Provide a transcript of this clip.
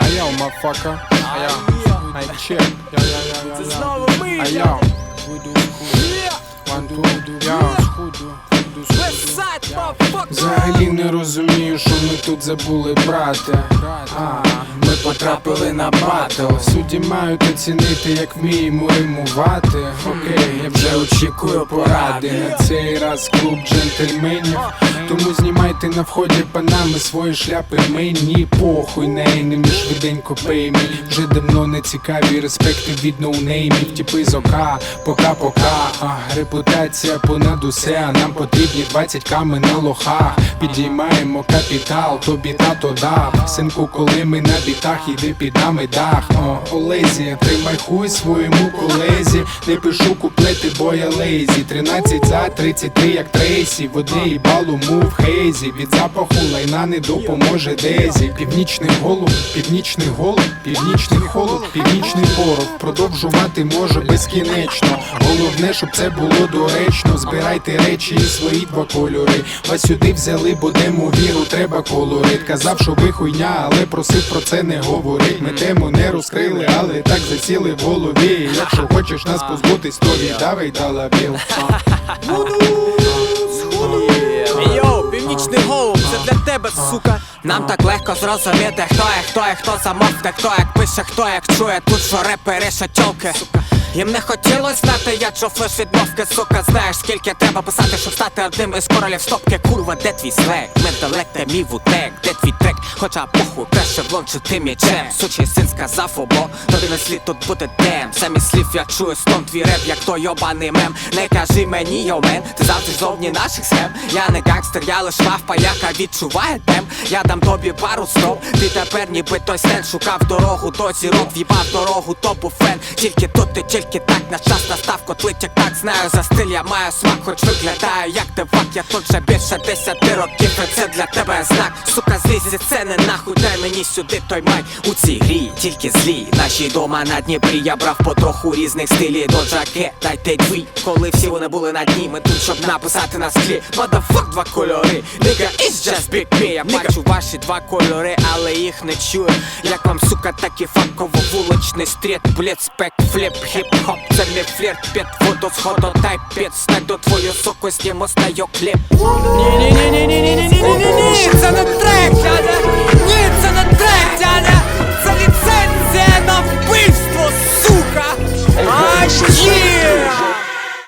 А я motherfucker. А я. Ай, чек. Я, я, я, я, я. Знову ми, А я. One, two, я. Взагалі не розумію, що ми тут забули брати. А, ми потрапили на батл. Судді мають оцінити, як вміємо римувати. Окей, я вже очікую поради. На цей раз клуб джентльменів. Тому знімайте на вході панами свої шляпи. Мені похуй нейним швиденько пеймі. Вже давно не цікаві респекти від ноунеймів. Тіпи з ока, пока-пока. А, репутація понад усе. А нам потрібні 20 ками на лохах. Підіймаємо капітал, тобі тато дав. Синку, коли ми на бітах, іди під нами дах. О, Олезі, тримай хуй своєму колезі. Не пишу куплети, бо я лейзі. 13 за 33, як трейсі. Води і балу мув хейзі. Від запаху лайна не допоможе Дезі. Північний голуб, північний голуб, північний холод, північний порох. Продовжувати можу безкінечно. Головне, щоб це було доречно. Збирайте речі і свої два кольори. Вас сюди взяли, бо дему віру треба колорит. Казав, що ви хуйня, але просив про це не говорить. Ми тему не розкрили, але так засіли в голові. Якщо хочеш нас позбутись, то віддавай дала біл. Північний голуб, це для тебе, сука. Нам так легко зрозуміти, хто є, хто є, хто замовкне, хто як пише, хто як чує, тут що репери, що тьолки. Їм не хотілось знати, я чув лиш відмовки, сука, знаєш, скільки треба писати, щоб стати одним із королів. Стопки, курва, де твій слег, менталект, де мій вутек, де твій трек, хоча похуй, краще влончити м'ячем, сучий син сказав обо, тобі не слід тут бути дем, самі слів я чую стон твій реп, як той йобаний мем, не кажи мені, йомен, ти завжди зовні наших схем, я не гангстер, я лиш мавпа, яка відчуває тем, я дам тобі пару стоп, ти тепер ніби той стен, шукав дорогу до зірок, в'їбав дорогу, то був фен, тільки тут ти тільки так на час настав котлить, як так знаю за стиль, я маю смак, хоч виглядаю як дивак, я тут вже більше десяти років, і це для тебе знак, сука, злізь зі сцени, нахуй дай мені сюди той май. У цій грі, тільки злі, наші дома на Дніпрі, я брав потроху різних стилів до жакет, дайте дві, коли всі вони були на дні, ми тут, щоб написати на склі, motherfuck два кольори, nigga, it's just big me, я бачу ваші два кольори, але їх не чую, як вам, сука, такі фанково вуличний стріт, бліт, спек, фліп, хіп-хоп, це мій флірт, під водосходу, дай під снайду твою суку, знімо стаю кліп. Ні-ні-ні-ні-ні-ні-ні-ні,